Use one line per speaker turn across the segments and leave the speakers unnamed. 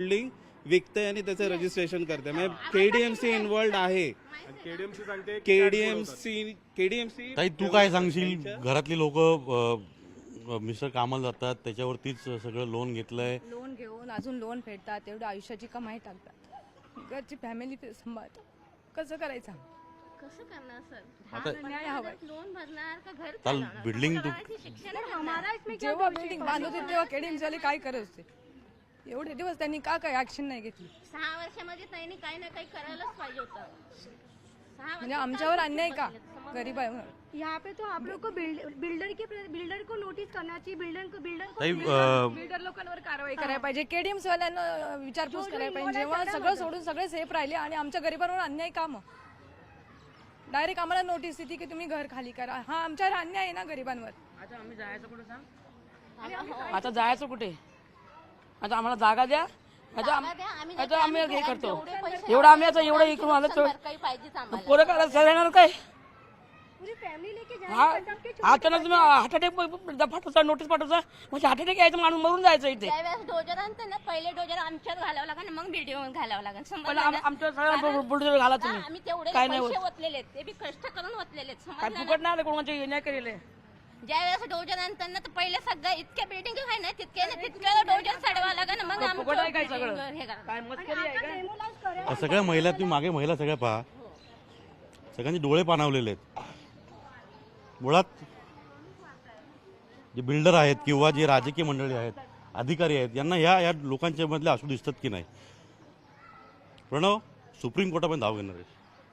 Building विकते आणि त्याचं रजिस्ट्रेशन करते म्हणजे केडीएमसी इन्वॉल्ड आहे.
केडीएमसी सांगते
केडीएमसी केडीएमसी
ताई तू काय सांगशील? घरातली लोक मिस्टर कामाला जातात त्याच्यावरतीच सगळं लोन घेतलंय.
लोन घेऊन अजून लोन फेडतात तेवढं आयुष्याची कमाई टाकतात. घरची फॅमिली ते सांभाळतात. कसं करायचं?
कसं करणार सर?
आता
लोन भरणार का घर
चाल
चालवणार?
बिल्डिंग तू
शिक्षण
जेव्हा बिल्डिंग बांधत होते तेव्हा केडीएमसी वाले काय करत होते एवढे दिवस त्यांनी का काय ऍक्शन नाही घेतली?
सहा वर्षामध्ये त्यांनी काही ना काही करायलाच पाहिजे होतं. सहा
म्हणजे आमच्यावर अन्याय का? गरीबावर
यहाँ पे तो आप लोग को बिल्ड- बिल्डर के बिल्डर को नोटिस करना चाहिए बिल्डर को बिल्डर को
ताई अं,
बिल्डर लोकांवर कारवाई करायला पाहिजे. केडीएमसी वाल्यांना विचारपूस करायला पाहिजे. जेव्हा सगळं सोडून सगळे सेफ राहिले आणि आमच्या गरीबांवर अन्याय काम डायरेक्ट आम्हाला नोटीस देते की तुम्ही घर खाली करा. हा आमच्यावर अन्याय आहे ना गरीबांवर?
आता आम्ही जायचं कुठे सांग? आता जायचं कुठे? आता आम्हाला जागा द्या. आता आम-
द्या, आम्ही
आता हे करतो. एवढं आम्ही आता एवढं इकडून आलं तर पोरं काय सगळ्यांना काय?
पूरी फैमिली लेके जाए
हा अचानक तुम्ही हार्ट अटॅक पाठवता नोटीस पाठवता म्हणजे हार्ट अटॅक यायचं माणूस मरून जायचं इथे.
त्यावेळेस डोजर आणतं ना पहिले डोजर आमच्यात घालावं लागेल मग बिल्डिंग घालावं लागेल.
पण
समजलं
आम-
ना?
आमच्या सगळ्या बुलडोजर घाला तुम्ही.
आम्ही तेवढे
काय नाही
पैसे
होत.
ओतलेले आहेत. ते बी कष्ट करून ओतलेले आहेत.
काय
समजलं
फुकट नाही आलं कोणाचे नाही केलेले
ना? ज्यावेळेस डोजर आणताना तर पहिले सगळं इतक्या बिल्डिंग आहे ना तितके ना तितक्या डोजर चढवा मग
फुकट आहे काय
आमचं
सगळं?
building हे करा.
काय मस्करी आहे काय?
डेमोलाइज करे
सगळ्या महिला तुम्ही मागे महिला सगळ्या पहा. सगळ्यांचे डोळे पाणावलेले आहेत. मुळात जे बिल्डर आहेत किंवा जे राजकीय मंडळी आहेत अधिकारी आहेत यांना ह्या या लोकांच्या मधले असू दिसतात की नाही? प्रणव सुप्रीम कोर्टापर्यंत धाव घेणार आहे.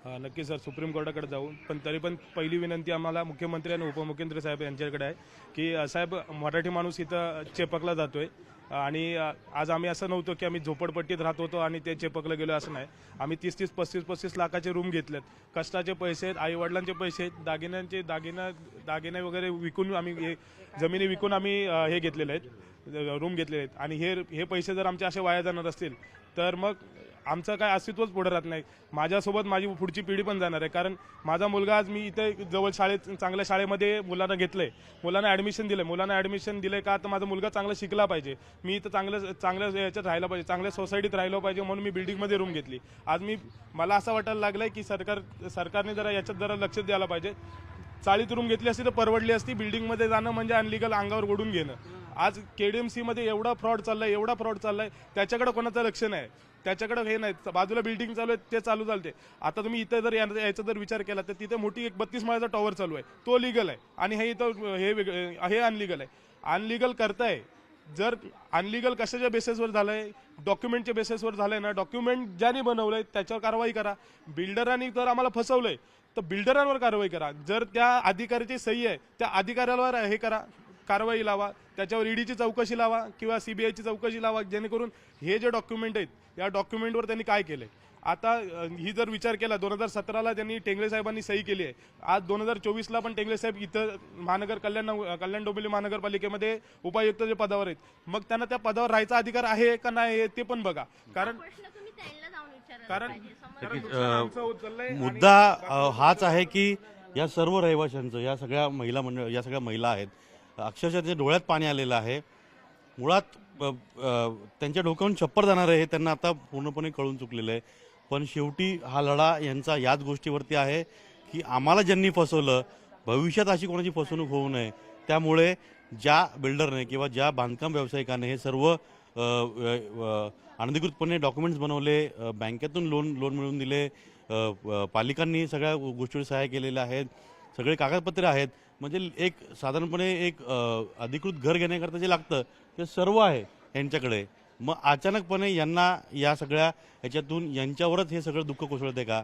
हा नक्की सर सुप्रीम कोर्टाकडे जाऊ पण तरी पण पहिली विनंती आम्हाला मुख्यमंत्री आणि उपमुख्यमंत्री साहेब यांच्याकडे आहे की अ, साहेब मराठी माणूस इथं चेपकला जातोय. आणि अ, आज आम्ही असं नव्हतो की आम्ही झोपडपट्टीत राहत होतो आणि ते चेपकलं गेलो असं नाही. आम्ही तीस तीस पस्तीस पस्तीस लाखाचे रूम घेतलेत. कष्टाचे पैसे आहेत आई वडिलांचे पैसे आहेत दागिन्यांचे दागिना दागिने वगैरे विकून आम्ही हे जमिनी विकून आम्ही अ, हे घेतलेले आहेत रूम घेतलेले आहेत. आणि हे हे पैसे जर आमचे असे वाया जाणार असतील तर मग आमचं काय अस्तित्वच पुढे राहत नाही. माझ्यासोबत माझी पुढची पिढी पण जाणार आहे. कारण माझा मुलगा आज मी इथे जवळ शाळेत चांगल्या शाळेमध्ये मुलांना घेतलंय. मुलांना ॲडमिशन दिलंय. मुलांना ॲडमिशन दिलंय का तर माझा मुलगा चांगला शिकला पाहिजे. मी इथं चांगलं चांगल्या याच्यात राहिलं पाहिजे. चांगल्या सोसायटीत राहिलं पाहिजे म्हणून मी बिल्डिंगमध्ये रूम घेतली. आज मी मला असं वाटायला लागलंय की सरकार सरकारने जरा याच्यात जरा लक्ष द्यायला पाहिजे. चाळीत रूम घेतली असती तर परवडली असती. बिल्डिंगमध्ये जाणं म्हणजे अनलिगल अंगावर ओढून घेणं. आज केडीएमसीमध्ये एवढा फ्रॉड चाललाय एवढा फ्रॉड चाललाय त्याच्याकडे कोणाचं लक्ष नाही. त्याच्याकडे हे नाही. बाजूला बिल्डिंग चालू आहे ते चालू चालते आता तुम्ही इथं जर या- याचा जर विचार केला तर तिथे मोठी एक बत्तीस माळ्याचा टॉवर चालू आहे. तो लिगल आहे. आणि हे इथं हे वेगळं हे अनलिगल आहे. अनलिगल करताय. जर अनलिगल कशाच्या बेसिसवर झालंय? डॉक्युमेंटच्या बेसिसवर झालंय ना. डॉक्युमेंट ज्याने बनवलंय त्याच्यावर कारवाई करा. बिल्डरांनी जर आम्हाला फसवलंय. तर बिल्डरांवर कारवाई करा. जर त्या अधिकाऱ्याची सही आहे त्या अधिकाऱ्यावर हे करा. कारवाई लावा त्याच्यावर ईडीची चौकशी लावा किंवा सीबीआयची चौकशी लावा जेणेकरून हे जे डॉक्युमेंट आहेत या डॉक्युमेंटवर त्यांनी काय केलंय? आता ही जर विचार केला दोन हजार सतराला त्यांनी टेंगळे साहेबांनी सही केली आहे. आज दोन हजार चोवीसला पण टेंगळे साहेब इथं महानगर कल्याण कल्याण डोंबिवली महानगरपालिकेमध्ये उपायुक्त जे पदावर आहेत मग त्यांना त्या पदावर राहायचा अधिकार आहे का नाही ते पण बघा. कारण
प्रश्न तुम्ही त्यांना जाऊन विचारायला
कारण
मुद्दा हाच आहे की या सर्व रहिवाशांचं या सगळ्या महिला मंडळ या सगळ्या महिला आहेत अक्षरशः त्याच्या डोळ्यात पाणी आलेलं आहे. मुळात त्यांच्या डोक्यावरून छप्पर जाणार आहे हे त्यांना आता पूर्णपणे कळून चुकलेलं आहे. पण शेवटी हा लढा यांचा याच गोष्टीवरती आहे की आम्हाला ज्यांनी फसवलं भविष्यात अशी कोणाची फसवणूक होऊ नये. त्यामुळे ज्या बिल्डरने किंवा ज्या बांधकाम व्यावसायिकाने हे सर्व अनधिकृतपणे डॉक्युमेंट्स बनवले बँकेतून लोन लोन मिळवून दिले पालिकांनी सगळ्या गोष्टीवर सहाय्य केलेल्या आहेत सगळे कागदपत्रे आहेत. म्हणजे एक साधारणपणे एक अधिकृत घर घेण्याकरता जे लागतं ते सर्व आहे यांच्याकडे. मग अचानकपणे यांना या सगळ्या ह्याच्यातून यांच्यावरच हे सगळं दुःख कोसळते का?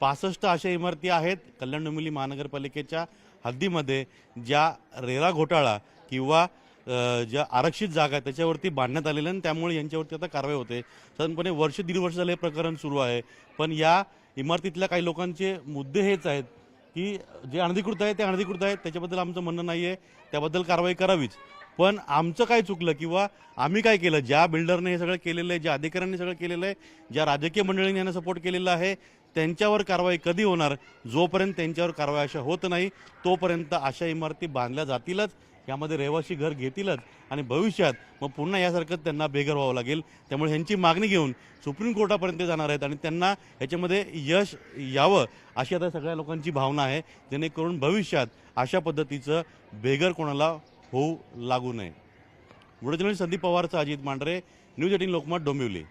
पासष्ट अशा इमारती आहेत कल्याण डोंबिवली महानगरपालिकेच्या हद्दीमध्ये ज्या रेरा घोटाळा किंवा ज्या आरक्षित जागा आहेत त्याच्यावरती बांधण्यात आलेल्या आणि त्यामुळे यांच्यावरती आता कारवाई होते. साधारणपणे वर्ष दीड वर्ष झालं हे प्रकरण सुरू आहे. पण या इमारतीतल्या काही लोकांचे मुद्दे हेच आहेत. की जे अनधिकृत आहे ते अनधिकृत आहेत. त्याच्याबद्दल आमचं म्हणणं नाही आहे त्याबद्दल कारवाई करावीच. पण आमचं काय चुकलं किंवा आम्ही काय केलं? ज्या बिल्डरने हे सगळं केलेलं आहे ज्या अधिकाऱ्यांनी सगळं केलेलं आहे ज्या राजकीय मंडळींनी यांना सपोर्ट केलेला आहे त्यांच्यावर कारवाई कधी होणार? जोपर्यंत त्यांच्यावर कारवाई अशा होत नाही तोपर्यंत अशा इमारती बांधल्या जातीलच यामध्ये रहिवासी घर घेतीलच आणि भविष्यात मग पुन्हा यासारखं त्यांना बेघर व्हावं लागेल. त्यामुळे ह्यांची मागणी घेऊन सुप्रीम कोर्टापर्यंत जाणार आहेत आणि त्यांना याच्यामध्ये यश यावं अशी आता सगळ्या लोकांची भावना आहे. जेणेकरून भविष्यात अशा पद्धतीचं बेघर कोणाला होऊ लागू नये. बुडजन संदीप पवारचं अजित मांढरे न्यूज एटीन लोकमत डोंबिवली.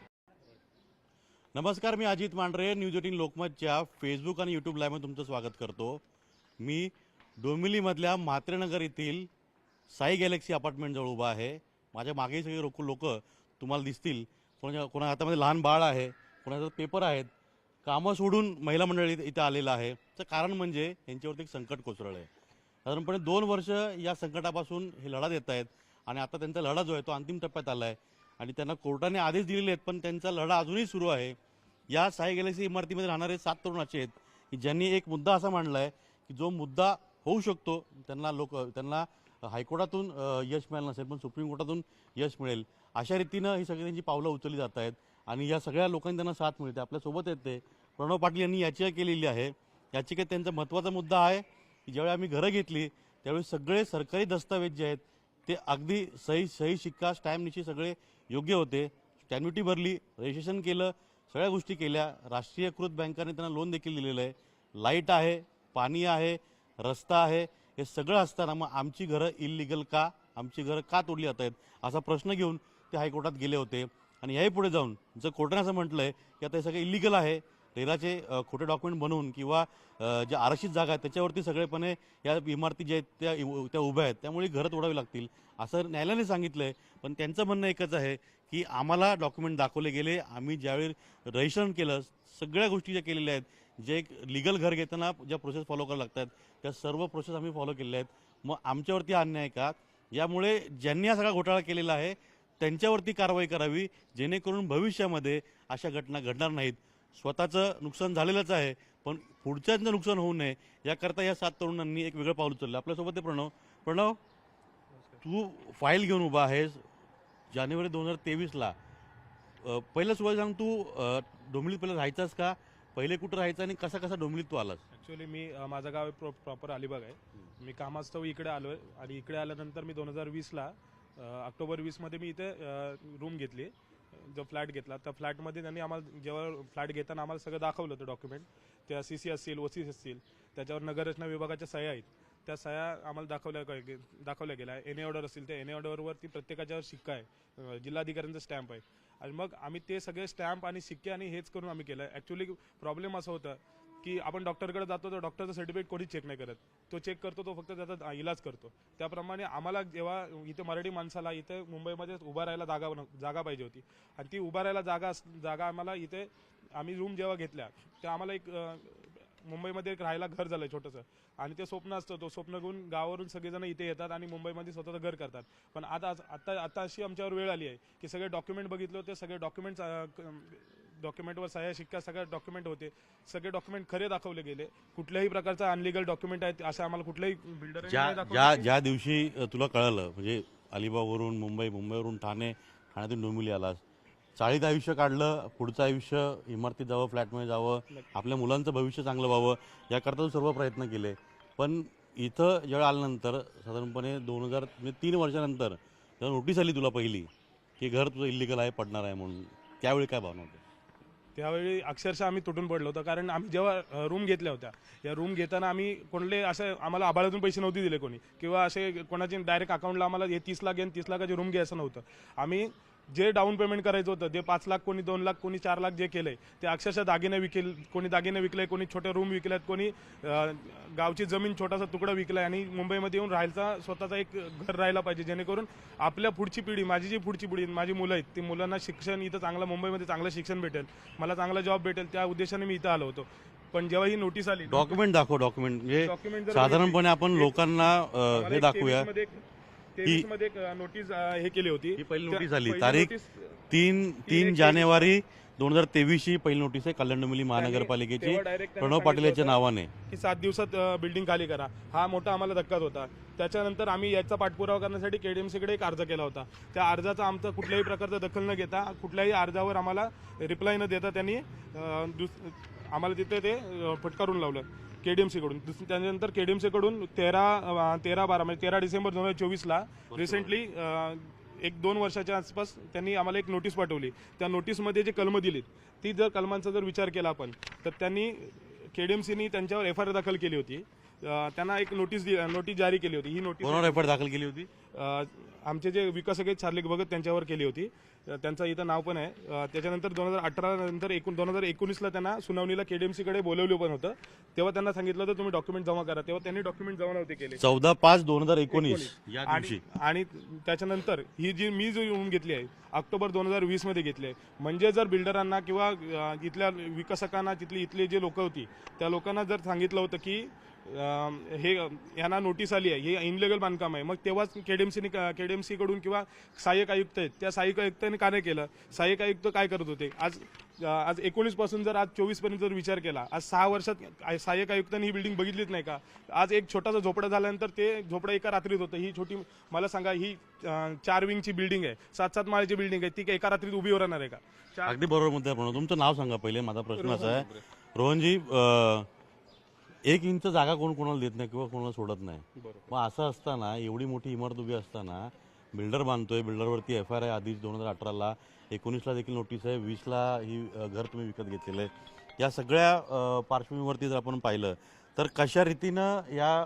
नमस्कार मी अजित मांढरे न्यूज एटीन लोकमतच्या फेसबुक आणि यूट्यूब लाईव्हमध्ये तुमचं स्वागत करतो. मी डोंबिवलीमधल्या म्हात्रेनगर येथील साई गॅलेक्सी अपार्टमेंटजवळ उभा आहे. माझ्या मागेही सगळे लोक लोक तुम्हाला दिसतील. कोणाच्या कोणा हातामध्ये लहान बाळ आहे कोणाच्या पेपर आहेत. कामं सोडून महिला मंडळी इथं- आलेलं आहे. तर कारण म्हणजे यांच्यावरती एक संकट कोसळलं आहे. साधारणपणे दोन वर्ष या संकटापासून हे लढा देत आहेत आणि आता त्यांचा लढा जो आहे तो अंतिम टप्प्यात आला आहे. आणि त्यांना कोर्टाने आदेश दिलेले आहेत पण त्यांचा लढा अजूनही सुरू आहे. या साई गॅलेक्सी इमारतीमध्ये राहणारे सात तरुण असे आहेत की ज्यांनी एक मुद्दा असा मांडला आहे की जो मुद्दा होऊ शकतो त्यांना लोक त्यांना हायकोर्टातून यश मिळालं नसेल पण सुप्रीम कोर्टातून यश मिळेल. अशा रीतीनं ही सगळी त्यांची पावलं उचलली जात आहेत आणि या सगळ्या लोकांनी त्यांना साथ मिळते. आपल्यासोबत येत ते. प्रणव पाटील यांनी याचिका केलेली आहे. याचिकेत त्यांचा महत्त्वाचा मुद्दा आहे की ज्यावेळी आम्ही घरं घेतली त्यावेळी सगळे सरकारी दस्तावेज जे आहेत ते अगदी सही सही शिक्का स्टॅम्पनिशी सगळे योग्य होते. कॅन्युटी भरली रजिस्ट्रेशन केलं सगळ्या गोष्टी केल्या. राष्ट्रीयकृत बँकाने त्यांना लोन देखील दिलेलं आहे. लाइट आहे पाणी आहे रस्ता आहे हे सगळं असताना मग आमची घरं इलिगल का? आमची घरं का तोडली जात आहेत? असा प्रश्न घेऊन ते हायकोर्टात गेले होते. आणि याही पुढे जाऊन जर कोर्टाने असं म्हटलं आहे की आता हे सगळं इलिगल आहे रेराचे खोटे डॉक्युमेंट बनवून किंवा ज्या आरक्षित जागा आहेत त्याच्यावरती सगळेपणे या इमारती ज्या आहेत त्या त्या उभ्या आहेत त्यामुळे घरं तोडावी लागतील असं न्यायालयाने सांगितलं आहे पण त्यांचं म्हणणं एकच आहे की आम्हाला डॉक्युमेंट दाखवले गेले. आम्ही ज्यावेळी रजिस्ट्रेशन केलं सगळ्या गोष्टी ज्या केलेल्या आहेत जे एक लिगल घर घेताना ज्या प्रोसेस फॉलो करायला लागतात त्या सर्व प्रोसेस आम्ही फॉलो केलेल्या आहेत. मग आमच्यावरती हा अन्याय का? यामुळे ज्यांनी हा सगळा घोटाळा केलेला आहे त्यांच्यावरती कारवाई करावी जेणेकरून भविष्यामध्ये अशा घटना घडणार नाहीत. स्वतःचं नुकसान झालेलंच आहे पण पुढच्यांचं नुकसान होऊ नये याकरता या सात तरुणांनी एक वेगळं पाऊल उचललं. आपल्यासोबत आहे प्रणव. प्रणव तू फाईल घेऊन उभा आहेस. जानेवारी दोन हजार तेवीसला. पहिलं सुरुवात सांग तू अ, डोंबिवलीत पहिलं राहायचास का? पहिले कुठं राहायचं आणि कसा कसा डोंबिवलीत तू आलास?
ॲक्च्युली मी अ, माझं गाव प्रॉ प्रॉपर अलिबाग आहे. मी कामास्तव इकडे आलो आहे आणि इकडे आल्यानंतर मी दोन हजार वीसला ऑक्टोबर वीसमध्ये मी इथे रूम घेतली. जो फ्लॅट घेतला त्या फ्लॅटमध्ये त्यांनी आम्हाला जेव्हा फ्लॅट घेताना आम्हाला सगळं दाखवलं होतं डॉक्युमेंट त्या सी सी असतील ओ सी असतील त्याच्यावर नगररचना विभागाच्या सह्या आहेत. त्या सह्या आम्हाला दाखवल्या गे- दाखवल्या गेल्या. एन ए ऑर्डर असतील त्या एन ए ऑर्डरवरती प्रत्येकाच्यावर शिक्का आहे. जिल्हाधिकाऱ्यांचा स्टॅम्प आहे. आणि मग आम्ही ते सगळे स्टॅम्प आणि सिक्के आणि हेच करून आम्ही केलं. ॲक्च्युली प्रॉब्लेम असं होतं की आपण डॉक्टरकडे जातो तर डॉक्टरचं सर्टिफिकेट कोणी चेक नाही करत. तो चेक करतो तो फक्त त्याचा इलाज करतो. त्याप्रमाणे आम्हाला जेव्हा इथे मराठी माणसाला इथे मुंबईमध्ये उभा राहायला जागा जागा पाहिजे होती. आणि ती उभा राहायला जागा अस- जागा आम्हाला इथे आम्ही रूम जेव्हा घेतल्या तेव्हा आम्हाला एक मुंबईमध्ये एक राहायला घर झालंय छोटंसं. आणि ते स्वप्न असतं तो स्वप्न घेऊन गावावरून सगळेजण इथे येतात आणि मुंबईमध्ये स्वतःचं घर करतात. पण आता आता आता अशी आमच्यावर वेळ आली आहे की सगळे डॉक्युमेंट बघितलं होते सगळे डॉक्युमेंट्स डॉक्युमेंटवर सह्या शिक्का सगळे डॉक्युमेंट होते. सगळे डॉक्युमेंट खरे दाखवले गेले. कुठल्याही प्रकारचा अनलिगल डॉक्युमेंट आहेत असं आम्हाला कुठल्याही बिल्डर
ज्या दिवशी तुला कळलं म्हणजे अलिबागवरून मुंबई मुंबईवरून ठाणे ठाण्यातून डोंबिवली आलास. चाळीत आयुष्य काढलं पुढचं आयुष्य इमारतीत जावं फ्लॅटमध्ये जावं आपल्या मुलांचं भविष्य चांगलं व्हावं याकरता तू सर्व प्रयत्न केले. पण इथं ज्यावेळी आल्यानंतर साधारणपणे दोन हजार म्हणजे तीन वर्षानंतर जेव्हा नोटीस आली तुला पहिली की घर तुझं इलिगल आहे पडणार आहे म्हणून. त्यावेळी काय भावना होती
त्यावेळी अक्षरशः आम्ही तुटून पडलो होतो. कारण आम्ही जेव्हा रूम घेतल्या होत्या या रूम घेताना आम्ही कोणले असे आम्हाला आभाळातून पैसे नव्हते दिले कोणी. किंवा असे कोणाचे डायरेक्ट अकाउंटला आम्हाला हे तीस लाख आणि तीस लाखाची रूम घ्यायचं नव्हतं. आम्ही जे डाऊन पेमेंट करायचं होतं जे पाच लाख कोणी दोन लाख कोणी चार लाख जे केलंय ते अक्षरशः दागिने विकेल कोणी दागिने विकले कोणी छोटे रूम विकल्यात कोणी गावची जमीन छोटासा तुकडा विकलाय आणि मुंबईमध्ये येऊन राहायचा स्वतःचा एक घर राहायला पाहिजे जेणेकरून आपल्या पुढची पिढी माझी जी पुढची पिढी माझी मुलं आहेत ती मुलांना शिक्षण इथं चांगलं मुंबईमध्ये चांगलं शिक्षण भेटेल मला चांगला जॉब भेटेल त्या उद्देशाने मी इथं आलो होतो. पण जेव्हा ही नोटीस आली
डॉक्युमेंट दाखव डॉक्युमेंट म्हणजे साधारणपणे आपण लोकांना हे दाखवूया.
तेवीसमध्ये नोटीस हे केली होती.
ही पहिली नोटीस
पहिली
तारीख तीन तीन जानेवारी दोन हजार तेवीस ही पहिली नोटीस आहे कल्याण डोंबिवली महानगरपालिकेची.
तेव्हा direct त्यांनी
प्रणव पाटील याच्या
सांगितलं
नावाने.
की सात दिवसात बिल्डिंग खाली करा. हा मोठा आम्हाला धक्काच होता. त्याच्यानंतर आम्ही याचा पाठपुरावा करण्यासाठी केडीएमसीकडे एक अर्ज केला होता. त्या अर्जाचा आमचा कुठल्याही प्रकारचा दखल न घेता कुठल्याही अर्जावर आम्हाला रिप्लाय न देता त्यांनी अं, दुस- आम्हाला तिथे ते अं, फटकारून लावलं. के डी एम सीकडून त्यानंतर के डी एम सीकडून तेरा तेरा बारा म्हणजे तेरा डिसेंबर दोन हजार चोवीसला रिसेंटली एक दोन वर्षाच्या आसपास त्यांनी आम्हाला एक नोटीस पाठवली. त्या नोटीसमध्ये जे कलमं दिलीत ती जर कलमांचा जर विचार केला आपण तर त्यांनी के डी एम सीनी त्यांच्यावर एफ आय आर दाखल केली होती. त्यांना एक नोटीस दि- नोटीस जारी केली होती. ही नोटीस
एफ दाखल केली होती?
आमचे जे विकासक आहेत चार्लिक भगत त्यांच्यावर केली होती. त्यांचं इथं नाव पण आहे. त्याच्यानंतर दोन हजार अठरा नंतर एकूण दोन हजार एकोणीसला त्यांना सुनावणीला केडीएमसीकडे बोलवलं पण होतं. तेव्हा त्यांना सांगितलं होतं तुम्ही डॉक्युमेंट जमा करा. तेव्हा त्यांनी डॉक्युमेंट जमा नव्हते केले.
चौदा पाच दोन हजार एकोणीस या
आणि
दिवशी.
आणि त्याच्यानंतर ही जी मी जो रूम घेतली आहे ऑक्टोबर दोन हजार वीसमध्ये घेतली आहे. म्हणजे जर बिल्डरांना किंवा इथल्या विकासकांना तिथली इथली जे लोक होती त्या लोकांना जर सांगितलं होतं की हे यांना नोटीस आली आहे. हे इनलिगल बांधकाम आहे. मग तेव्हाच केडीएमसीने केडीएमसी कडून किंवा सहाय्यक आयुक्त आहेत त्या सहाय्यक आयुक्तांनी का नाही केलं? सहाय्यक आयुक्त काय करत होते? आज आज एकोणीसपासून जर आज चोवीसपर्यंत जर विचार केला आज सहा वर्षात सहाय्यक आयुक्तांनी ही बिल्डिंग बघितलीच नाही का? आज एक छोटासा झोपडा झाल्यानंतर ते झोपडं एका रात्रीत होतं. ही छोटी मला सांगा ही चार विंगची बिल्डिंग आहे. सात सात माळ्याची बिल्डिंग आहे. ती काय एका रात्रीत उभी राहणार आहे का?
अगदी बरोबर मुद्दा म्हणून तुमचं नाव सांगा पहिले. माझा प्रश्न असा आहे. रोहनजी. एक इंच जागा कोण कोणाला देत नाही किंवा कोणाला सोडत नाही. मग असं असताना एवढी मोठी इमारत उभी असताना बिल्डर बांधतोय बिल्डरवरती एफ आय आर आहे आधीच दोन हजार अठराला एकोणीसला देखील नोटीस आहे वीसला ही घर तुम्ही विकत घेतलेलं आहे. या सगळ्या पार्श्वभूमीवरती जर आपण पाहिलं तर कशा रीतीनं या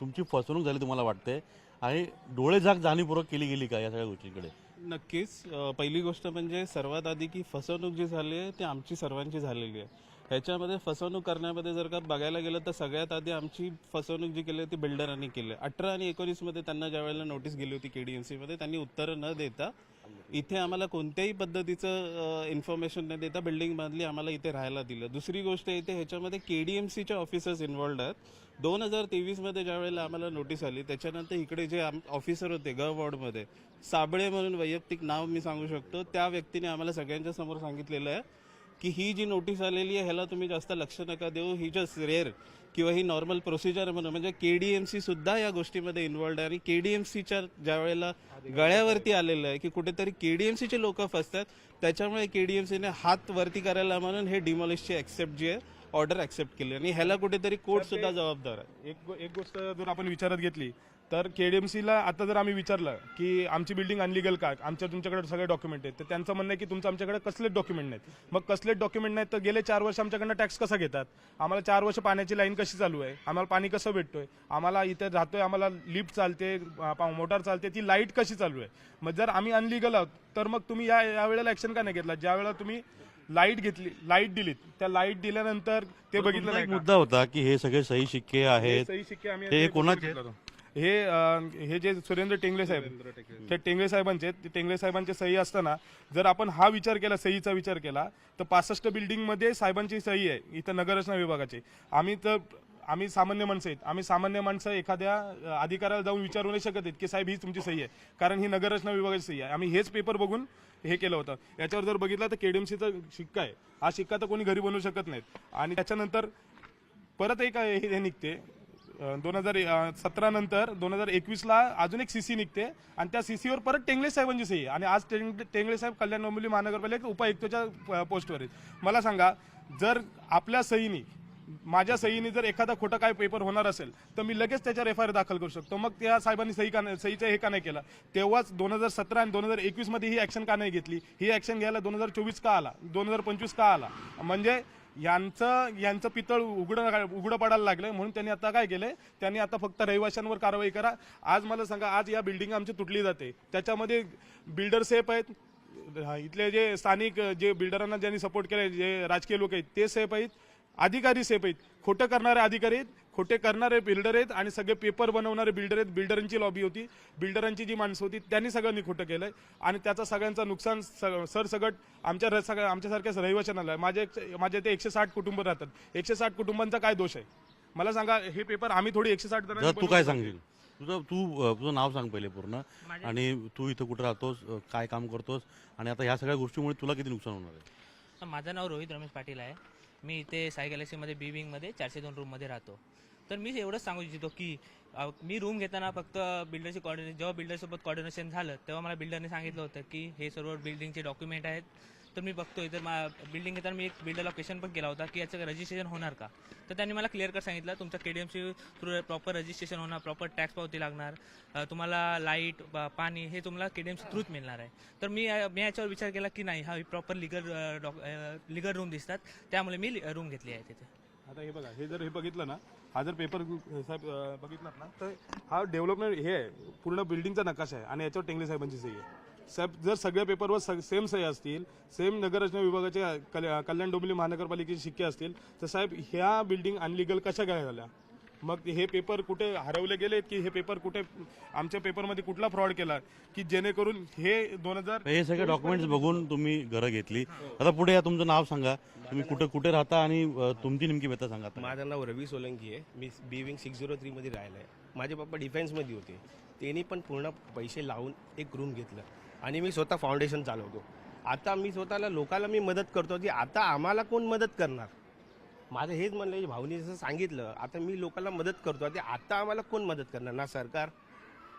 तुमची फसवणूक झाली तुम्हाला वाटते आणि डोळे झाक जाणीवपूर्वक केली गेली का या सगळ्या गोष्टींकडे?
नक्कीच. पहिली गोष्ट म्हणजे सर्वात आधी की फसवणूक जी झाली आहे ती आमची सर्वांची झालेली आहे. ह्याच्यामध्ये फसवणूक करण्यामध्ये जर का बघायला गेलं तर सगळ्यात आधी आमची फसवणूक जी केली होती बिल्डरांनी केली. आहे अठरा आणि एकोणीसमध्ये त्यांना ज्या वेळेला नोटीस गेली होती केडीएमसीमध्ये त्यांनी उत्तरं न देता इथे आम्हाला कोणत्याही पद्धतीचं इन्फॉर्मेशन न देता बिल्डिंग बांधली आम्हाला इथे राहायला दिलं. दुसरी गोष्ट इथे ह्याच्यामध्ये के डी एम सीच्या ऑफिसर्स इन्वॉल्ड आहेत. दोन हजार तेवीसमध्ये ज्या वेळेला आम्हाला नोटीस आली त्याच्यानंतर इकडे जे ऑफिसर होते ग वॉर्डमध्ये साबळे म्हणून वैयक्तिक नाव मी सांगू शकतो त्या व्यक्तीने आम्हाला सगळ्यांच्या समोर सांगितलेलं आहे. की ही जी नोटीस आलेली आहे ह्याला तुम्ही जास्त लक्ष नका देऊ. ही जस्ट रेअर किंवा ही नॉर्मल प्रोसिजर म्हणून म्हणजे के डी एम सी सुद्धा या गोष्टीमध्ये इन्वॉल्ड आहे. आणि के डी एम ज्या वेळेला गळ्यावरती आलेलं आहे की कुठेतरी के डी एम सीचे लोक फसतात त्याच्यामुळे के डी एम सीने हात वरती करायला म्हणून हे डिमॉलिशची ऍक्सेप्ट जी आहे ऑर्डर ऍक्सेप्ट केली. आणि ह्याला कुठेतरी कोर्ट सुद्धा जबाबदार आहे.
एक गो- एक गोष्ट जर आपण विचारात घेतली तर केडीएमसीला आता जर आम्ही विचारलं की आमची बिल्डिंग अनलिगल का? आमच्या तुमच्याकडे सगळे डॉक्युमेंट आहेत. तर त्यांचं म्हणणं आहे की तुमचं आमच्याकडे कसलेच डॉक्युमेंट नाहीत. मग कसलेच डॉक्युमेंट नाहीत तर गेले चार वर्ष आमच्याकडनं टॅक्स कसा घेतात? आम्हाला चार वर्ष पाण्याची लाईन कशी चालू आहे? आम्हाला पाणी कसं भेटतोय? आम्हाला इथे राहतोय आम्हाला लिफ्ट चालते मोटार चालते ती लाइट कशी चालू आहे? मग जर आम्ही अनलिगल आहोत तर मग तुम्ही या या वेळेला ऍक्शन का नाही घेतला? ज्या वेळेला तुम्ही लाइट घेतली लाइट दिलीत. त्या लाइट दिल्यानंतर ते बघितलं नाही
एक
का?
मुद्दा होता की हे सगळे सही शिक्के
हे
आहेत.
सही शिक्के आम्ही
हे
हे
कोणाचे
बघितलं होतं. हे अं, हे जे सुरेंद्र टेंगले साहेब ते टेंगले साहेबांचे ते टेंगले साहेबांचे सही असताना जर आपण हा विचार केला सहीचा विचार केला तर पासष्ट बिल्डिंगमध्ये साहेबांची सही आहे इथं नगररचना विभागाची. आम्ही तर आम्ही सामान्य माणसं आहेत. आम्ही सामान्य माणसं एखाद्या अं, अधिकाऱ्याला जाऊन विचारू नाही शकत आहेत की साहेब ही तुमची सही आहे. कारण ही नगररचना विभागाची सही आहे. आम्ही हेच पेपर बघून हे केलं होतं. याच्यावर जर बघितलं तर केडीएमसीचा शिक्का आहे. हा शिक्का तर कोणी घरी बनवू शकत नाहीत. आणि त्याच्यानंतर परत एक हे निघते. दोन हजार सतरा नंतर दोन हजार एकवीसला अजून एक सीसी निघते. आणि त्या सीसीवर परत टेंगले साहेबांची सही आहे. आणि आज टेंग- टेंगले साहेब कल्याण डोंबिवली महानगरपालिका उपायुक्तच्या पोस्टवर आहेत. मला सांगा जर आपल्या सहीनी माझ्या सहीने जर एखादा खोटा काय पेपर होणार असेल तर मी लगेच त्याच्यावर एफ आय आर दाखल करू शकतो. मग त्या साहेबांनी सही का नाही सहीचं हे का नाही केलं? तेव्हाच दोन हजार सतरा आणि दोन हजार एकवीसमध्ये ही ॲक्शन का नाही घेतली? ही ॲक्शन घ्यायला दोन हजार चोवीस का आला? दोन हजार पंचवीस का आला? म्हणजे यांचं यांचं पितळ उघडं उघडं पडायला लागलं म्हणून त्यांनी आता काय केलं त्यांनी आता फक्त रहिवाशांवर कारवाई करा. आज मला सांगा आज या बिल्डिंग आमची तुटली जाते. त्याच्यामध्ये बिल्डर सेफ आहेत. इथले जे स्थानिक जे बिल्डरांना ज्यांनी सपोर्ट केले जे राजकीय लोक आहेत ते सेफ आहेत. अधिकारी सेफ आहेत. खोटं करणारे अधिकारी आहेत खोटे करणारे बिल्डर आहेत आणि सगळे पेपर बनवणारे बिल्डर आहेत. बिल्डरांची लॉबी होती. बिल्डरांची जी माणसं होती त्यांनी सगळ्यांनी खोटं केलंय. आणि त्याचा सगळ्यांचं नुकसान सरसगट आमच्या सगळ्या आमच्यासारख्याच रहिवाशांना आहे माझ्या एक- माझ्या इथे एकशे साठ कुटुंब राहतात. एकशे साठ कुटुंबांचा काय दोष आहे? मला सांगा हे पेपर आम्ही थोडी एकशे साठ
तू काय
होते.
सांगशील? तुझं तू तुझं नाव सांग पहिले पूर्ण. आणि तू इथं कुठं राहतोस काय काम करतोस? आणि आता ह्या सगळ्या गोष्टीमुळे तुला किती नुकसान होणार आहे?
माझं नाव रोहित रमेश पाटील आहे. मी इथे साई गॅलेक्सीमध्ये बी विंगमध्ये चारशे दोन रूममध्ये राहतो. तर मी एवढंच सांगू इच्छितो की मी रूम घेताना फक्त बिल्डरची कॉर्डिनेशन जेव्हा बिल्डरसोबत कॉर्डिनेशन झालं तेव्हा मला बिल्डरने सांगितलं होतं की हे सर्व बिल्डिंगचे डॉक्युमेंट आहेत. तर मी बघतोय. तर मा बिल्डिंग घेताना मी एक बिल्डरला क्वेश्चन पण केला होता की याचं रजिस्ट्रेशन होणार का? तर त्यांनी मला क्लिअर कट सांगितलं तुमचं K D M C through proper registration होणार प्रॉपर टॅक्स पावती लागणार तुम्हाला लाइट पाणी हे तुम्हाला के डी एम सी थ्रूच मिळणार आहे. तर मी मी याच्यावर विचार केला की नाही हा प्रॉपर लिगल लिगल रूम दिसतात. त्यामुळे मी रूम घेतली आहे तिथे.
आता हे बघा हे जर हे बघितलं ना हा जर पेपर साहेब बघितलात ना तर हा डेव्हलपमेंट हे आहे. पूर्ण बिल्डिंगचा नकाशा आहे आणि याच्यावर टेंगले साहेबांची सही आहे. साहेब जर सगळ्या पेपरवर सेम सही असतील सेम नगररचना विभागाच्या कल्या- कल्याण डोंबिवली महानगरपालिकेचे शिक्के असतील तर साहेब ह्या बिल्डिंग अनलिगल कशा काय झाल्या? मग हे पेपर कुठे हरवले गेलेत की हे पेपर कुठे आमच्या पेपरमध्ये कुठला फ्रॉड केला की जेणेकरून हे दोन हजार
हे सगळे डॉक्युमेंट्स बघून तुम्ही घरं घेतली. आता पुढे या तुमचं नाव सांगा. तुम्ही कुठे कुठे राहता आणि अ, तुमची नेमकी व्यथा सांगा आता.
माझं नाव रवी सोलंकी आहे. मी बी विंग सिक्स झिरो थ्रीमध्ये राहिलं आहे माझे पप्पा डिफेन्समध्ये होते. त्यांनी पण पूर्ण पैसे लावून एक रूम घेतलं. आणि मी स्वतः फाउंडेशन चालवतो. आता मी स्वतःला लोकांना मी मदत करतो की आता आम्हाला कोण मदत करणार? माझं हेच म्हणलं की भाऊनी जसं सांगितलं आता मी लोकांना मदत करतो ते आता आम्हाला कोण मदत करणार? ना सरकार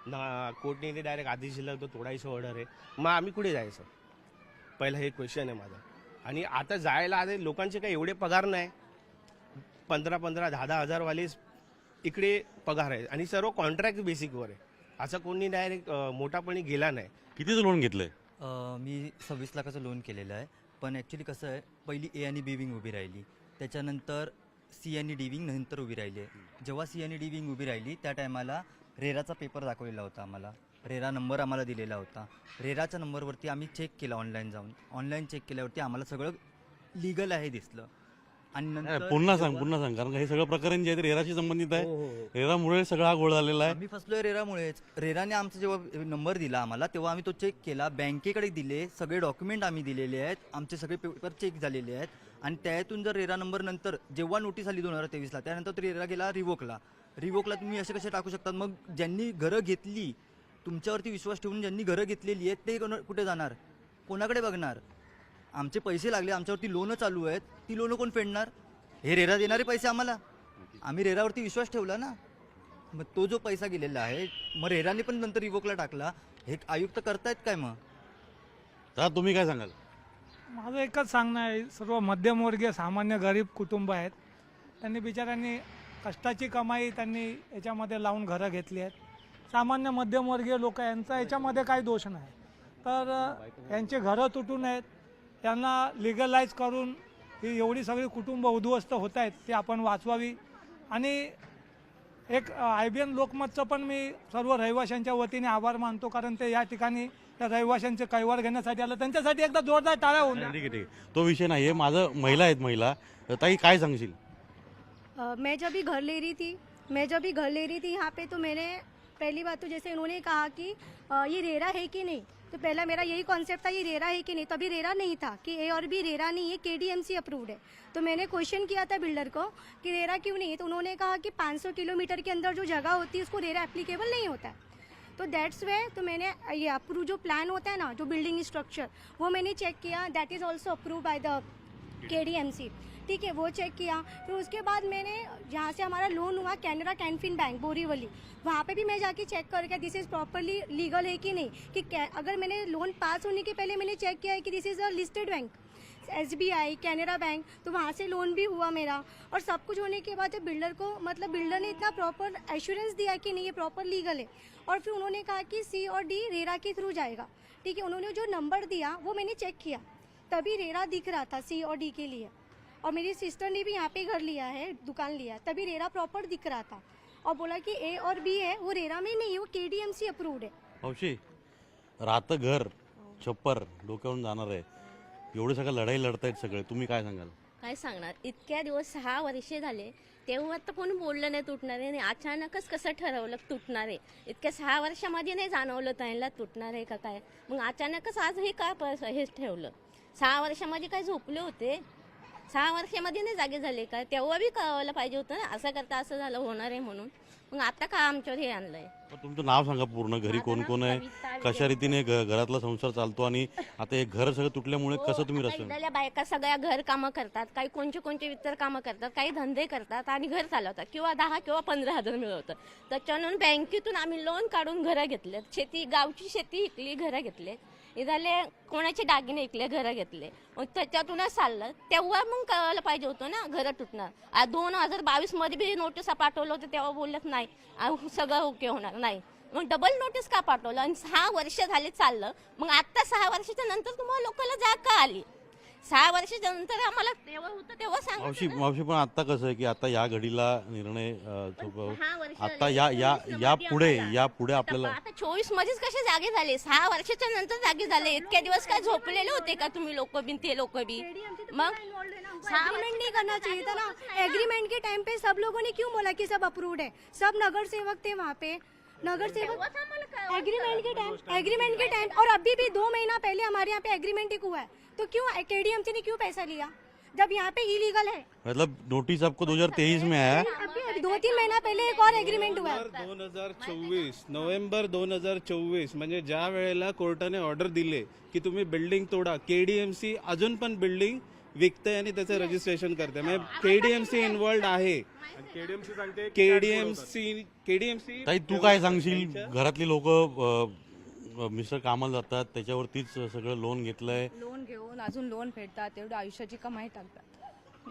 ना कोर्टने डायरेक्ट आदेश दिला तो तोडायचं ऑर्डर आहे. मग आम्ही कुठे जायचं? पहिलं हे क्वेश्चन आहे माझं. आणि आता जायला आता लोकांचे काही एवढे पगार नाही. पंधरा पंधरा दहा दहा हजारवाले इकडे पगार आहे आणि सर्व कॉन्ट्रॅक्ट बेसिकवर आहे. असं कोणी डायरेक्ट मोठापणी गेला नाही.
कितीचं लोन घेतलंय?
अ, मी सव्वीस लाखाचं लोन केलेलं आहे. पण ॲक्च्युली कसं आहे पहिली ए आणि बी विंग उभी राहिली. त्याच्यानंतर सी आणि डी विंग नंतर उभी राहिली. आहे जेव्हा सी आणि डी विंग उभी राहिली त्या टायमाला रेराचा पेपर दाखवलेला होता आम्हाला. रेरा नंबर आम्हाला दिलेला होता. रेराच्या नंबरवरती आम्ही चेक केला ऑनलाईन जाऊन. ऑनलाईन चेक केल्यावरती आम्हाला सगळं लिगल आहे दिसलं. आणि
नाही,
नंतर
पुन्हा सांग पुन्हा सांग कारण का हे सगळं प्रकरण जे आहे ते रेराशी संबंधित आहे.
हो, हो, हो.
रेरामुळे सगळा हा गोळ झालेला आहे.
आम्ही फसलोय रेरामुळेच. रेराने आमचा जेव्हा नंबर दिला आम्हाला तेव्हा आम्ही तो चेक केला. बँकेकडे दिले सगळे डॉक्युमेंट आम्ही दिलेले आहेत. आमचे सगळे पेपर चेक झालेले आहेत. आणि त्यातून जर रेरा नंबर नंतर जेव्हा नोटीस आली दोन हजार तेवीसला त्यानंतर तो रेरा गेला रिवोकला रिवोकला तुम्ही असे कसे टाकू शकतात मग ज्यांनी घरं घेतली तुमच्यावरती विश्वास ठेवून ज्यांनी घरं घेतलेली आहेत ते कोण- कुठे जाणार? कोणाकडे बघणार? आमचे पैसे लागले आमच्यावरती लोनं चालू आहेत ती लोनं कोण फेडणार? हे रेरा देणारे पैसे आम्हाला. आम्ही रेरावरती विश्वास ठेवला ना. मग तो जो पैसा गेलेला आहे मग रेराने पण नंतर रिवोकला टाकला. हे आयुक्त करतायत काय मग?
तर तुम्ही काय सांगाल?
माझं एकच सांगणं आहे सर्व मध्यमवर्गीय सामान्य गरीब कुटुंब आहेत. त्यांनी बिचाऱ्यांनी कष्टाची कमाई त्यांनी याच्यामध्ये लावून घरं घेतली आहेत. सामान्य मध्यमवर्गीय लोक यांचा याच्यामध्ये काही दोष नाही. तर यांची घरं तुटून आहेत. त्यांना लिगलाइज करून ही एवढी सगळी कुटुंब उद्ध्वस्त होत आहेत ती आपण वाचवावी. आणि एक आय बी एन लोकमतचं पण मी सर्व रहिवाशांच्या वतीने आभार मानतो कारण ते या ठिकाणी त्या रहिवाशांचे कैवार घेण्यासाठी आलं. त्यांच्यासाठी एकदा जोरदार टाळ्या होऊन द्या.
ठीक आहे ठीक आहे. तो विषय नाही आहे माझं महिला आहेत महिला. तर ताई काय सांगशील?
अ, मैं जब भी घर ले रही थी मैं जब भी घर ले रही थी यहाँ पे तो मैंने पहली बात तो जैसे उन्होंने कहा कि अ, ये रेरा है कि नहीं? तो पहला मेरा यही कॉन्सेप्ट था, ये रेरा है कि नहीं? तो अभी रेरा नहीं था कि ए और बी रेरा नहीं है के अप्रूव्ड है। तो मैंने क्वेश्चन किया था बिल्डर को कि रेरा क्यों नहीं? है तो उन्होंने कहा कि 500 किलोमीटर के अंदर जो जगह होती है, उसको रेरा एप्लीकेबल नहीं होता है। तो दैट्स वे तो मैंने ये अप्रूव जो प्लान होता है ना, जो बिल्डिंग स्ट्रक्चर वो मैंने check KIA. That is also approve by the K ठीक है, वो चेक किया। फिर उसके बाद मैंने जहाँ से हमारा लोन हुआ कैनरा कैनफिन बैंक बोरीवली, वहाँ पे भी मैं जाके चेक करके दिस इज़ प्रॉपरली लीगल है कि नहीं? कि अगर मैंने लोन पास होने के पहले मैंने चेक किया है कि this is a listed bank S B I Canara bank तो वहाँ से लोन भी हुआ मेरा। और सब कुछ होने के बाद जब बिल्डर को मतलब बिल्डर ने इतना प्रॉपर एश्योरेंस दिया कि नहीं, ये प्रॉपर लीगल है। और फिर उन्होंने कहा कि सी और डी रेरा के थ्रू जाएगा। ठीक है, उन्होंने जो नंबर दिया, वो मैंने चेक किया। तभी रेरा दिख रहा था सी और डी के लिए। और मेरी सिस्टर ने भी यहाँ पे घर लिया है दुकान लिया तभी रेरा प्रॉपर दिख रहा था। और बोला कि ए और बी है वो रेरा में नहीं है वो K D M C approved है।
हौशी राहतं घर छप्पर डोक्यावरून जाणार आहे. एवढे सगळं लढाई लढतायत सगळे तुम्ही काय सांगाल?
काय सांगणार? इतक्या दिवस सहा वर्षे झाले तेव्हा तर कोणी बोललं नाही तुटणार आहे आणि अचानकच कसं ठरवलं तुटणार आहे? इतक्या सहा वर्षामध्ये नाही जाणवलं त्यांना तुटणार आहे का काय? मग अचानकच आज हे का प- हेच ठेवलं? सहा वर्षामध्ये काय झोपले होते? सहा वर्षामध्ये नाही जागे झाले का? तेव्हा बी कळवायला पाहिजे होतं ना. असं करता असं झालं होणार आहे म्हणून. मग आता का आमच्यावर हे आणलंय?
तुमचं नाव सांगा पूर्ण. घरी कोण कोण आहे? कशा. रीतीने घ- घरातला संसार चालतो आणि आता हे घर सगळं तुटल्यामुळे कसं तुम्ही
हो,
रस्ते
इथल्या बायका सगळ्या घर कामं करतात. काही कोणचे कोणचे इतर कामं करतात काही धंदे करतात आणि घर चालवतात. किंवा दहा किंवा पंधरा हजार मिळवतात. त्याच्यानं बँकेतून आम्ही लोन काढून घरं घेतलेत. शेती गावची शेती इकली घरं घेतले हे झाले कोणाचे दागिने ऐकले घरं घेतले. मग त्याच्यातूनच चाललं. तेव्हा मग कळायला पाहिजे होतं ना घरं तुटणार. आ, दोन हजार बावीसमध्ये बी नोटीस पाठवलं होतं तेव्हा बोलत नाही आ, सगळं ओके होणार नाही. मग डबल नोटीस का पाठवलं? आणि सहा वर्ष झाले चाललं. मग आत्ता सहा वर्षाच्या नंतर तुम्हाला लोकांना जाग का आली? सहा वर्षाच्या नंतर आम्हाला? तेव्हा होतं तेव्हा
मावशी
सांगितलं
मावशी पण आता कसं आहे की आता या घडीला निर्णय अ, तो-
सहा वर्ष
आता
झाले.
या या या
मध्ये
पुढे
आम्हाला.
या पुढे आपल्याला
आता चोवीस मध्येच कसे जागे झाले? सहा वर्षाच्या नंतर जागे झाले. इतके दिवस काय झोपलेले होते का तुम्ही लोक बिन ते लोक बी? मग सहा
एग्रीमेंट नहीं करना चाहिए था ना. एग्रीमेंट के टाइम पे सब लोगों ने क्यों बोला कि सब अप्रूव्ड है? सब नगर सेवक थे वहाँ पे. नगर सेवक एग्रीमेंट के टाइम एग्रीमेंट के टाइम और अभी भी दो महीना पहले हमारे यहाँ पे एग्रीमेंट ही हुआ है। तो क्यों केडीएमसी ने क्यों पैसा लिया? जब यहाँ पे इलीगल है।
मतलब नोटिस आपको 2023 में आया? है
अभी दो तीन महीना पहले एक और एग्रीमेंट हुआ। है
दोन हजार चोवीस नोव्हेंबर दोन हजार चोवीस म्हणजे ज्या वेळेला कोर्टाने ऑर्डर दिले की तुम्ही बिल्डिंग तोडा केडीएमसी अजून पण बिल्डिंग विकते आणि त्याचं रजिस्ट्रेशन करते म्हणजे केडीएमसी इन्वॉल्ड आहे.
केडीएमसी सांगते
केडीएमसी केडीएमसी
ताई तू काय सांगशील? घरातली लोक मिस्टर कामाला जातात त्याच्यावरतीच सगळं लोन घेतलंय.
लोन घेऊन अजून लोन फेडतात तेवढं आयुष्याची कमाई टाकतात.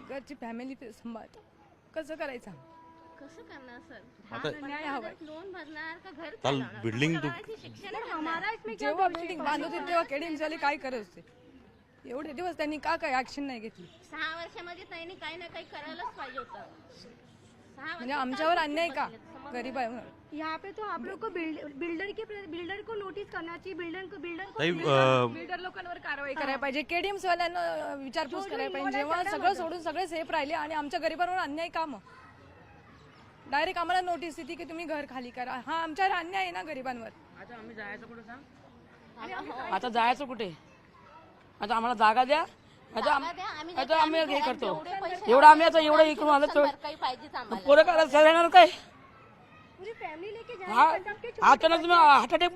घरची फॅमिली ते सांभाळतात. कसं करायचं?
कसं करणार सर?
आता
न्याय हवाय
लोन भरणार का घर
काल
चालवणार?
बिल्डिंग तू
मुलांची शिक्षण
हमारा इसमें क्या
जेव्हा बिल्डिंग बांधत होती तेव्हा काय करत होते? एवढे दिवस त्यांनी का काय ऍक्शन नाही घेतली?
सहा वर्षामध्ये त्यांनी काही ना काही करायलाच पाहिजे होतं. सहा
म्हणजे आमच्यावर अन्याय का? गरीब आहे म्हणून.
यहाँ पे तो आप लोग को बिल्ड- बिल्डर के बिल्डर को नोटिस करना चाहिए बिल्डर को बिल्डर को
बिल्डर लोकांवर कारवाई करायला पाहिजे. केडीएमसी वाल्यांना विचारपूस करायला पाहिजे. जेव्हा सगळं सोडून सगळे सेफ राहिले आणि आमच्या गरिबांवर अन्याय का मग? डायरेक्ट आम्हाला नोटीस येते की तुम्ही घर खाली करा. हा आमच्यावर अन्याय आहे ना गरिबांवर.
आता आम्ही जायचं कुठे सांग? आता जायचं कुठे? आता आम्हाला जागा द्या. आता
आम्ही देतो,
हे करतो. एवढं आम्ही आता एवढं इकडून आलं पोरं काय?
पूरी फैमिली लेके
हा अचानक हार्ट अटॅक